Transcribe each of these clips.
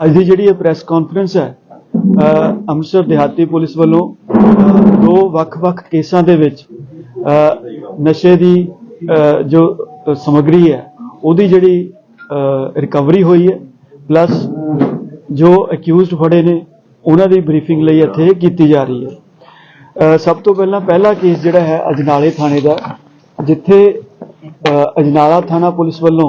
ਅੱਜ ਦੀ ਜਿਹੜੀ ਇਹ ਪ੍ਰੈਸ ਕਾਨਫਰੰਸ ਹੈ ਅੰਮ੍ਰਿਤਸਰ ਦਿਹਾਤੀ ਪੁਲਿਸ ਵੱਲੋਂ ਦੋ ਵੱਖ-ਵੱਖ ਕੇਸਾਂ ਦੇ ਵਿੱਚ ਨਸ਼ੇ ਦੀ ਜੋ ਅ, ਸਮੱਗਰੀ ਹੈ ਉਹਦੀ ਜਿਹੜੀ ਰਿਕਵਰੀ ਹੋਈ ਹੈ ਪਲੱਸ ਜੋ ਅਕਿਊਜ਼ਡ ਫੜੇ ਨੇ ਉਹਨਾਂ ਦੀ ਬਰੀਫਿੰਗ ਲਈ ਇੱਥੇ ਕੀਤੀ ਜਾ ਰਹੀ ਹੈ। ਸਭ ਤੋਂ ਪਹਿਲਾਂ ਪਹਿਲਾ ਕੇਸ ਜਿਹੜਾ ਹੈ ਅਜਨਾਲੇ ਥਾਣੇ ਦਾ ਜਿੱਥੇ ਅਜਨਾਲਾ ਥਾਣਾ ਪੁਲਿਸ ਵੱਲੋਂ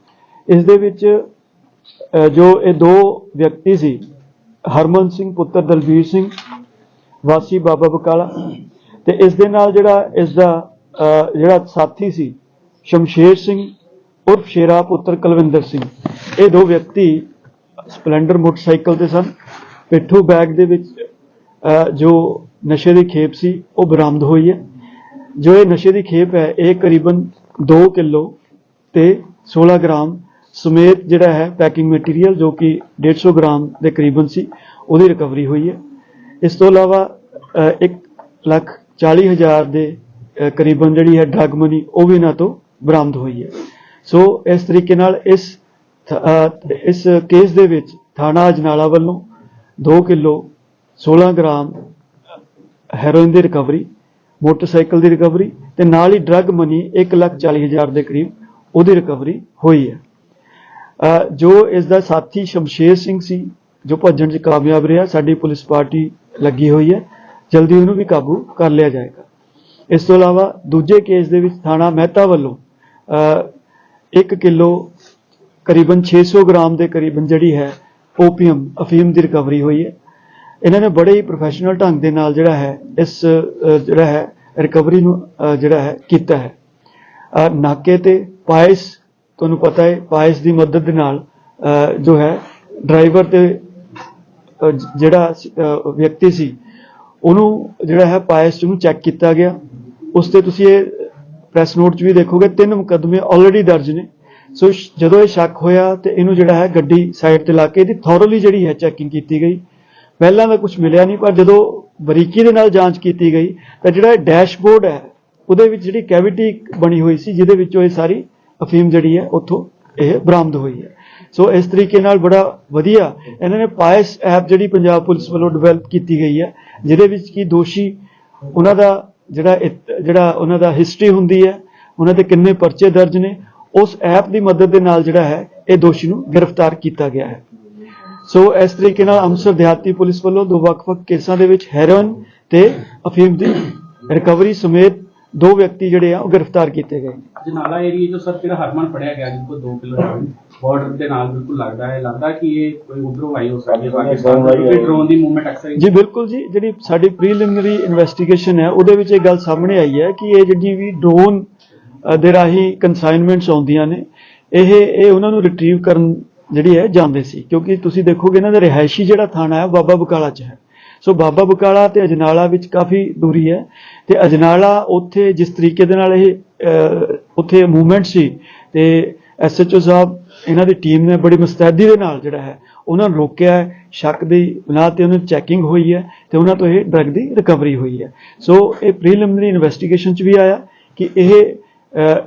ਇਸ ਦੇ ਵਿੱਚ ਜੋ ਇਹ ਦੋ ਵਿਅਕਤੀ ਸੀ, ਹਰਮਨ ਸਿੰਘ, ਪੁੱਤਰ ਦਲਬੀਰ ਸਿੰਘ, ਵਾਸੀ ਬਾਬਾ ਬਕਾਲਾ ਤੇ ਇਸ ਦੇ ਨਾਲ ਜਿਹੜਾ ਇਸ ਦਾ ਜਿਹੜਾ ਸਾਥੀ ਸੀ, ਸ਼ਮਸ਼ੇਰ ਸਿੰਘ, ਉਰਫ ਸ਼ੇਰਾ ਪੁੱਤਰ ਕੁਲਵਿੰਦਰ ਸਿੰਘ, ਇਹ ਦੋ ਵਿਅਕਤੀ ਸਪਲੈਂਡਰ ਮੋਟਰਸਾਈਕਲ ਤੇ ਸਨ। ਪਿੱਠੂ ਬੈਗ ਦੇ ਵਿੱਚ ਜੋ ਨਸ਼ੇ ਦੀ ਖੇਪ ਸੀ, ਉਹ ਬਰਾਮਦ ਹੋਈ ਹੈ। ਜੋ ਇਹ ਨਸ਼ੇ ਦੀ ਖੇਪ ਹੈ, ਇਹ ਕਰੀਬਨ 2 ਕਿਲੋ ਤੇ 16 ਗ੍ਰਾਮ ਸਮੇਤ ਜਿਹੜਾ ਹੈ ਪੈਕਿੰਗ ਮਟੀਰੀਅਲ ਜੋ ਕਿ 150 ਗ੍ਰਾਮ ਦੇ ਕਰੀਬਨ ਸੀ, ਉਹਦੀ ਰਿਕਵਰੀ ਹੋਈ ਹੈ। ਇਸ ਤੋਂ ਇਲਾਵਾ 1 ਲੱਖ 40 ਹਜ਼ਾਰ ਦੇ ਕਰੀਬਨ ਜਿਹੜੀ ਹੈ ਡਰਗ ਮਨੀ ਉਹ ਵੀ ਇਹਨਾਂ ਤੋਂ ਬਰਾਮਦ ਹੋਈ ਹੈ। ਸੋ ਇਸ ਤਰੀਕੇ ਨਾਲ ਇਸ ਇਸ ਕੇਸ ਦੇ ਵਿੱਚ ਥਾਣਾ ਅਜਨਾਲਾ ਵੱਲੋਂ 2 ਕਿਲੋ 16 ਗ੍ਰਾਮ ਹੈਰੋਇਨ ਦੀ ਰਿਕਵਰੀ ਮੋਟਰਸਾਈਕਲ ਦੀ ਰਿਕਵਰੀ ਤੇ ਨਾਲ ਹੀ ਡਰਗ ਮਨੀ 1 ਲੱਖ 40 ਹਜ਼ਾਰ ਦੇ ਕਰੀਬ ਉਹਦੀ ਰਿਕਵਰੀ ਹੋਈ ਹੈ। ਜੋ ਇਸ ਦਾ ਸਾਥੀ ਸ਼ਮਸ਼ੇਰ ਸਿੰਘ ਸੀ, ਜੋ ਭੱਜਣ 'ਚ ਕਾਮਯਾਬ ਰਿਹਾ, ਸਾਡੀ ਪੁਲਿਸ ਪਾਰਟੀ ਲੱਗੀ ਹੋਈ ਹੈ। ਜਲਦੀ ਉਹਨੂੰ ਵੀ ਕਾਬੂ ਕਰ ਲਿਆ ਜਾਏਗਾ। ਇਸ ਤੋਂ ਇਲਾਵਾ ਦੂਜੇ ਕੇਸ ਦੇ ਵਿੱਚ ਥਾਣਾ ਮਹਿਤਾ ਵੱਲੋਂ 1 ਕਿਲੋ ਕਰੀਬਨ 600 ਗ੍ਰਾਮ ਦੇ ਕਰੀਬਨ ਜਿਹੜੀ ਹੈ ਓਪੀਅਮ ਅਫੀਮ ਦੀ ਰਿਕਵਰੀ ਹੋਈ ਹੈ। ਇਹਨਾਂ ਨੇ ਬੜੇ ਹੀ ਪ੍ਰੋਫੈਸ਼ਨਲ ਢੰਗ ਦੇ ਨਾਲ ਜਿਹੜਾ ਹੈ, ਇਸ ਜਿਹੜਾ ਹੈ ਰਿਕਵਰੀ ਨੂੰ ਜਿਹੜਾ ਹੈ, ਕੀਤਾ ਹੈ। ਨਾਕੇ ਤੇ ਪਾਇਸ ਤੁਹਾਨੂੰ ਪਤਾ ਹੈ, ਪਾਇਸ ਦੀ ਮਦਦ ਦੇ ਨਾਲ ਜੋ ਹੈ, ਡਰਾਈਵਰ ਤੇ ਜਿਹੜਾ ਵਿਅਕਤੀ ਸੀ, ਉਹਨੂੰ ਜਿਹੜਾ ਹੈ, ਪਾਇਸ ਨੂੰ ਚੈੱਕ ਕੀਤਾ ਗਿਆ। ਉਸ ਤੇ ਤੁਸੀਂ ਇਹ ਪ੍ਰੈਸ ਨੋਟ 'ਚ ਵੀ ਦੇਖੋਗੇ, ਤਿੰਨ ਮੁਕੱਦਮੇ ਆਲਰੇਡੀ ਦਰਜ ਨੇ। ਸੋ ਜਦੋਂ ਇਹ ਸ਼ੱਕ ਹੋਇਆ ਤੇ ਇਹਨੂੰ ਜਿਹੜਾ ਹੈ, ਗੱਡੀ ਸਾਈਡ ਤੇ ਲਾ ਕੇ ਇਹਦੀ ਥੋਰਲੀ ਜਿਹੜੀ ਹੈ ਚੈਕਿੰਗ ਕੀਤੀ ਗਈ। ਪਹਿਲਾਂ ਤਾਂ ਕੁਝ ਮਿਲਿਆ ਨਹੀਂ, ਪਰ ਜਦੋਂ ਬਰੀਕੀ ਦੇ ਨਾਲ ਜਾਂਚ ਕੀਤੀ ਗਈ, ਤਾਂ ਜਿਹੜਾ ਡੈਸ਼ਬੋਰਡ ਹੈ, ਉਹਦੇ ਵਿੱਚ ਜਿਹੜੀ ਕੈਵਿਟੀ ਬਣੀ ਹੋਈ ਸੀ, ਜਿਹਦੇ ਵਿੱਚੋਂ ਇਹ ਸਾਰੀ ਅਫੀਮ ਜਿਹੜੀ ਹੈ, ਉੱਥੋਂ ਇਹ ਬਰਾਮਦ ਹੋਈ ਹੈ। ਸੋ ਇਸ ਤਰੀਕੇ ਨਾਲ ਬੜਾ ਵਧੀਆ ਇਹਨਾਂ ਨੇ ਪਾਇਸ ਐਪ ਜਿਹੜੀ ਪੰਜਾਬ ਪੁਲਿਸ ਵੱਲੋਂ ਡਿਵੈਲਪ ਕੀਤੀ ਗਈ ਹੈ, ਜਿਹਦੇ ਵਿੱਚ ਕੀ ਦੋਸ਼ੀ ਉਹਨਾਂ ਦਾ ਜਿਹੜਾ ਜਿਹੜਾ ਉਹਨਾਂ ਦਾ ਹਿਸਟਰੀ ਹੁੰਦੀ ਹੈ, ਉਹਨਾਂ ਦੇ ਕਿੰਨੇ ਪਰਚੇ ਦਰਜ ਨੇ, ਉਸ ਐਪ ਦੀ ਮਦਦ ਦੇ ਨਾਲ ਜਿਹੜਾ ਹੈ, ਇਹ ਦੋਸ਼ੀ ਨੂੰ ਗ੍ਰਿਫਤਾਰ ਕੀਤਾ ਗਿਆ ਹੈ। ਸੋ ਇਸ ਤਰੀਕੇ ਨਾਲ ਅੰਮ੍ਰਿਤਸਰ ਦਿਹਾਤੀ ਪੁਲਿਸ ਵੱਲੋਂ ਦੋ ਵੱਖ-ਵੱਖ ਕੇਸਾਂ ਦੇ ਵਿੱਚ ਹੈਰੋਇਨ ਤੇ ਅਫੀਮ ਦੀ ਰਿਕਵਰੀ ਸਮੇਤ ਦੋ ਵਿਅਕਤੀ ਜਿਹੜੇ ਆ, ਉਹ ਗ੍ਰਿਫਤਾਰ ਕੀਤੇ ਗਏ। ਜਨਾਲਾ ਏਰੀਆ ਜੋ ਸਰ ਜਿਹੜਾ ਹਰਮਨ ਫੜਿਆ ਗਿਆ ਜਿਸ ਕੋ 2 ਕਿਲੋ ਬਾਰਡਰ ਦੇ ਨਾਲ ਬਿਲਕੁਲ ਲੱਗਦਾ ਹੈ। ਲੱਗਦਾ ਕਿ ਇਹ ਕੋਈ ਉਧਰੋਂ ਆਈ ਹੋ ਸਕਦੀ ਹੈ। ਪਾਕਿਸਤਾਨ ਤੋਂ ਕਿਉਂਕਿ ਡਰੋਨ ਦੀ ਮੂਵਮੈਂਟ ਅਕਸਰ ਜੀ ਬਿਲਕੁਲ ਜੀ। ਜਿਹੜੀ ਸਾਡੀ ਪ੍ਰੀਲਿਮਿਨਰੀ ਇਨਵੈਸਟੀਗੇਸ਼ਨ ਹੈ ਉਹਦੇ ਵਿੱਚ ਇਹ ਗੱਲ ਸਾਹਮਣੇ ਆਈ ਹੈ ਕਿ ਇਹ ਜਿਹੜੀ ਵੀ ਡਰੋਨ ਦੇ ਰਾਹੀਂ ਕਨਸਾਈਨਮੈਂਟਸ ਆਉਂਦੀਆਂ ਨੇ ਇਹ ਇਹ ਉਹਨਾਂ ਨੂੰ ਰਿਟਰੀਵ ਕਰਨ ਜਿਹੜੀ ਹੈ ਜਾਂਦੇ ਸੀ। ਕਿਉਂਕਿ ਤੁਸੀਂ ਦੇਖੋਗੇ ਇਹਨਾਂ ਦਾ ਰਿਹਾਇਸ਼ੀ ਜਿਹੜਾ ਥਾਣਾ ਹੈ ਬਾਬਾ ਬਕਾਲਾ 'ਚ ਹੈ। ਸੋ ਬਾਬਾ ਬਕਾਲਾ ਤੇ ਅਜਨਾਲਾ ਵਿੱਚ ਕਾਫੀ ਦੂਰੀ ਹੈ ਤੇ ਅਜਨਾਲਾ ਉੱਥੇ ਜਿਸ ਤਰੀਕੇ ਦੇ ਨਾਲ ਇਹ ਉੱਥੇ ਮੂਵਮੈਂਟ ਸੀ ਤੇ ਐਸਐਚਓ ਸਾਹਿਬ ਇਹਨਾਂ ਦੀ ਟੀਮ ਨੇ ਬੜੀ ਮੁਸਤੈਦੀ ਦੇ ਨਾਲ ਜਿਹੜਾ ਹੈ ਉਹਨਾਂ ਨੂੰ ਰੋਕਿਆ ਹੈ ਸ਼ੱਕ ਦੀ ਬੁਨਿਆਦ ਤੇ ਉਹਨਾਂ ਦੀ ਚੈਕਿੰਗ ਹੋਈ ਹੈ ਤੇ ਉਹਨਾਂ ਤੋਂ ਇਹ ਡਰਗ ਦੀ ਰਿਕਵਰੀ ਹੋਈ ਹੈ। ਸੋ ਇਹ ਪ੍ਰੀਲਿਮਿਨਰੀ ਇਨਵੈਸਟੀਗੇਸ਼ਨ ਚ ਵੀ ਆਇਆ ਕਿ ਇਹ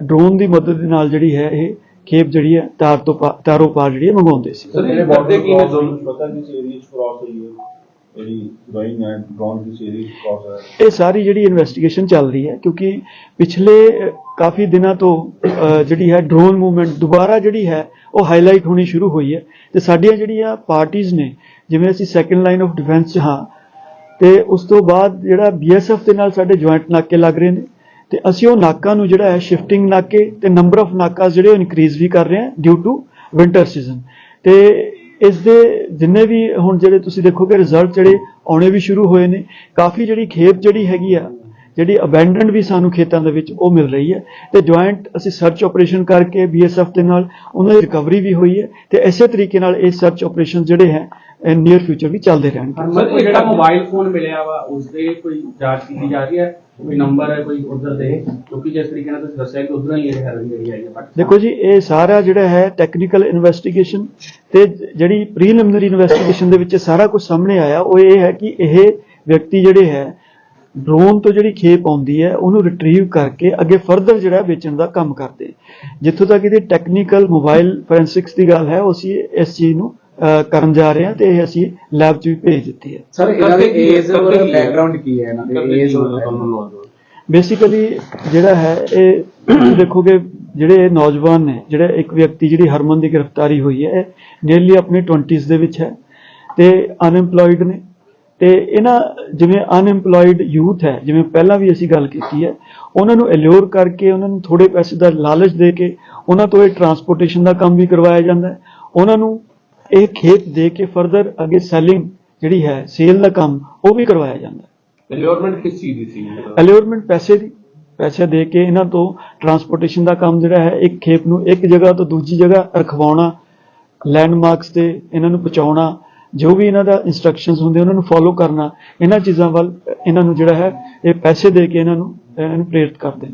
ਡਰੋਨ ਦੀ ਮਦਦ ਦੇ ਨਾਲ ਜਿਹੜੀ ਹੈ ਇਹ ਖੇਪ ਜਿਹੜੀ ਹੈ ਤਾਰ ਤੋਂ ਪਾ- ਤਾਰੋਂ ਪਾਰ ਜਿਹੜੀ ਹੈ ਮੰਗਵਾਉਂਦੇ ਸੀ। ਸਰ ਇਹ ਵਰਦੇ ਕੀ ਨੇ ਦੋਨੋਂ ਪਤਾ ਕਿਸ ਏਰੀਆ ਚ ਕ੍ਰਾਸ ਹੋਈ ਹੈ? ਜਿਹੜੀ ਗੋਇੰਗ ਐਂਡ ਡਰੋਨ ਕਿਸ ਏਰੀਆ ਚ ਹੈ ਇਹ ਸਾਰੀ ਜਿਹੜੀ ਇਨਵੈਸਟੀਗੇਸ਼ਨ ਚੱਲ ਰਹੀ ਹੈ, ਕਿਉਂਕਿ ਪਿਛਲੇ ਕਾਫੀ ਦਿਨਾਂ ਤੋਂ ਜਿਹੜੀ ਹੈ ਡਰੋਨ ਮੂਵਮੈਂਟ ਦੁਬਾਰਾ ਜਿਹੜੀ ਹੈ, ਉਹ ਹਾਈਲਾਈਟ ਹੋਣੀ ਸ਼ੁਰੂ ਹੋਈ ਹੈ। ਤੇ ਸਾਡੀਆਂ ਜਿਹੜੀਆਂ ਪਾਰਟੀਆਂ ਨੇ, ਜਿਵੇਂ ਅਸੀਂ ਸੈਕੰਡ ਲਾਈਨ ਆਫ ਡਿਫੈਂਸ 'ਚ ਹਾਂ, ਤੇ ਉਸ ਤੋਂ ਬਾਅਦ ਜਿਹੜਾ ਬੀਐਸਐਫ ਦੇ ਨਾਲ ਸਾਡੇ ਜੁਆਇੰਟ ਨਾਕੇ ਲੱਗ ਰਹੇ ਨੇ, ਤੇ ਅਸੀਂ ਉਹ ਨਾਕਾਂ ਨੂੰ ਜਿਹੜਾ ਹੈ ਸ਼ਿਫਟਿੰਗ ਨਾਕੇ ਤੇ ਨੰਬਰ ਆਫ ਨਾਕਾ ਜਿਹੜੇ ਉਹ ਇਨਕਰੀਜ਼ ਵੀ ਕਰ ਰਹੇ ਹਾਂ ਡਿਊ ਟੂ ਵਿੰਟਰ ਸੀਜ਼ਨ ਤੇ ਇਸ ਦੇ ਜਿੰਨੇ ਵੀ ਹੁਣ ਜਿਹੜੇ ਤੁਸੀਂ ਦੇਖੋਗੇ ਰਿਜ਼ਲਟ ਜਿਹੜੇ ਆਉਣੇ ਵੀ ਸ਼ੁਰੂ ਹੋਏ ਨੇ, ਕਾਫੀ ਜਿਹੜੀ ਖੇਪ ਜਿਹੜੀ ਹੈਗੀ ਆ, ਜਿਹੜੀ ਅਬੈਂਡਨਡ ਵੀ ਸਾਨੂੰ ਖੇਤਾਂ ਦੇ ਵਿੱਚ ਉਹ ਮਿਲ ਰਹੀ ਹੈ ਤੇ ਜੁਆਇੰਟ ਅਸੀਂ ਸਰਚ ਆਪਰੇਸ਼ਨ ਕਰਕੇ ਬੀਐਸਐਫ ਦੇ ਨਾਲ ਉਹਨਾਂ ਦੀ ਰਿਕਵਰੀ ਵੀ ਹੋਈ ਹੈ ਤੇ ਇਸੇ ਤਰੀਕੇ ਨਾਲ ਇਹ ਸਰਚ ਆਪਰੇਸ਼ਨ ਜਿਹੜੇ ਹੈ ਨੀਅਰ ਫਿਊਚਰ ਵੀ ਚੱਲਦੇ ਰਹਿਣਗੇ। ਸਰ ਜਿਹੜਾ ਮੋਬਾਈਲ ਫੋਨ ਮਿਲਿਆ ਵਾ ਉਸ ਦੇ ਕੋਈ ਜਾਂਚ ਕੀਤੀ ਜਾ ਰਹੀ ਹੈ? ਕੋਈ ਨੰਬਰ ਹੈ ਕੋਈ ਉਧਰ ਦੇ ਕਿਉਂਕਿ ਜਿਸ ਤਰੀਕੇ ਨਾਲ ਤੁਸੀਂ ਦੱਸਿਆ ਕਿ ਉਧਰੋਂ ਹੀ ਇਹ ਹੈਰੋਇਨ ਜਿਹੜੀ ਆਈ ਹੈ ਪਾਕਿਸਤਾਨ। ਦੇਖੋ ਜੀ, ਇਹ ਸਾਰਾ ਜਿਹੜਾ ਹੈ ਟੈਕਨੀਕਲ ਇਨਵੈਸਟੀਗੇਸ਼ਨ ਤੇ ਜਿਹੜੀ ਪ੍ਰੀਲਿਮਿਨਰੀ ਇਨਵੈਸਟੀਗੇਸ਼ਨ ਦੇ ਵਿੱਚ ਸਾਰਾ ਕੁਝ ਸਾਹਮਣੇ ਆਇਆ, ਉਹ ਇਹ ਹੈ ਕਿ ਇਹ ਵਿਅਕਤੀ ਜਿਹੜੇ ਹੈ ਡਰੋਨ ਤੋਂ ਜਿਹੜੀ ਖੇਪ ਆਉਂਦੀ ਹੈ, ਉਹਨੂੰ ਰਿਟਰੀਵ ਕਰਕੇ ਅੱਗੇ ਫਰਦਰ ਜਿਹੜਾ ਵੇਚਣ ਦਾ ਕੰਮ ਕਰਦੇ ਜਿੱਥੋਂ ਤੱਕ ਇਹਦੀ ਟੈਕਨੀਕਲ ਮੋਬਾਈਲ ਫੋਰੈਂਸਿਕਸ ਦੀ ਗੱਲ ਹੈ, ਉਹ ਅਸੀਂ ਇਸ ਚੀਜ਼ ਨੂੰ ਕਰਨ ਜਾ ਰਹੇ ਹਾਂ ਤੇ ਇਹ ਅਸੀਂ ਲੈਬ 'ਚ ਵੀ ਭੇਜ ਦਿੱਤੀ ਹੈ। ਸਰ ਇਹਨਾਂ ਦੇ ਏਜ ਔਰ ਬੈਕਗ੍ਰਾਉਂਡ ਕੀ ਹੈ? ਇਹਨਾਂ ਦੇ ਏਜ ਔਰ ਬੇਸਿਕਲੀ ਜਿਹੜਾ ਹੈ ਇਹ ਦੇਖੋਗੇ ਜਿਹੜੇ ਇਹ ਨੌਜਵਾਨ ਨੇ ਜਿਹੜੇ ਇੱਕ ਵਿਅਕਤੀ ਜਿਹੜੀ ਹਰਮਨ ਦੀ ਗ੍ਰਿਫਤਾਰੀ ਹੋਈ ਹੈ ਨੀਅਰਲੀ ਆਪਣੇ 20s ਦੇ ਵਿੱਚ ਹੈ ਤੇ ਅਨਐਮਪਲੋਇਡ ਨੇ। ਤੇ ਇਹਨਾਂ ਜਿਵੇਂ ਅਨਐਮਪਲੋਇਡ ਯੂਥ ਹੈ ਜਿਵੇਂ ਪਹਿਲਾਂ ਵੀ ਅਸੀਂ ਗੱਲ ਕੀਤੀ ਹੈ ਉਹਨਾਂ ਨੂੰ ਅਲਿਓਰ ਕਰਕੇ ਉਹਨਾਂ ਨੂੰ ਥੋੜੇ ਪੈਸੇ ਦਾ ਲਾਲਚ ਦੇ ਕੇ ਉਹਨਾਂ ਤੋਂ ਇਹ ਟਰਾਂਸਪੋਰਟੇਸ਼ਨ ਦਾ ਕੰਮ ਵੀ ਕਰਵਾਇਆ ਜਾਂਦਾ ਹੈ। ਉਹਨਾਂ ਨੂੰ ਇਹ ਖੇਤ ਦੇ ਕੇ ਫਰਦਰ ਅੱਗੇ ਸੈਲਿੰਗ ਜਿਹੜੀ ਹੈ ਸੇਲ ਦਾ ਕੰਮ ਉਹ ਵੀ ਕਰਵਾਇਆ ਜਾਂਦਾ ਹੈ। ਅਲਿਓਰਮੈਂਟ ਕਿਸ ਚੀਜ਼ ਦੀ ਸੀ? ਅਲਿਓਰਮੈਂਟ ਪੈਸੇ ਦੀ ਪੈਸੇ ਦੇ ਕੇ ਇਹਨਾਂ ਤੋਂ ਟਰਾਂਸਪੋਰਟੇਸ਼ਨ ਦਾ ਕੰਮ ਜਿਹੜਾ ਹੈ ਇੱਕ ਖੇਪ ਨੂੰ ਇੱਕ ਜਗ੍ਹਾ ਤੋਂ ਦੂਜੀ ਜਗ੍ਹਾ ਰਖਵਾਉਣਾ ਲੈਂਡਮਾਰਕਸ ਤੇ ਇਹਨਾਂ ਨੂੰ ਪਹੁੰਚਾਉਣਾ ਜੋ ਵੀ ਇਹਨਾਂ ਦਾ ਇਨਸਟਰਕਸ਼ਨਸ ਹੁੰਦੇ ਉਹਨਾਂ ਨੂੰ ਫੋਲੋ ਕਰਨਾ ਇਹਨਾਂ ਚੀਜ਼ਾਂ ਵੱਲ ਇਹਨਾਂ ਨੂੰ ਜਿਹੜਾ ਹੈ ਇਹ ਪੈਸੇ ਦੇ ਕੇ ਇਹਨਾਂ ਨੂੰ ਇਹਨਾਂ ਨੂੰ ਪ੍ਰੇਰਿਤ ਕਰਦੇ ਨੇ।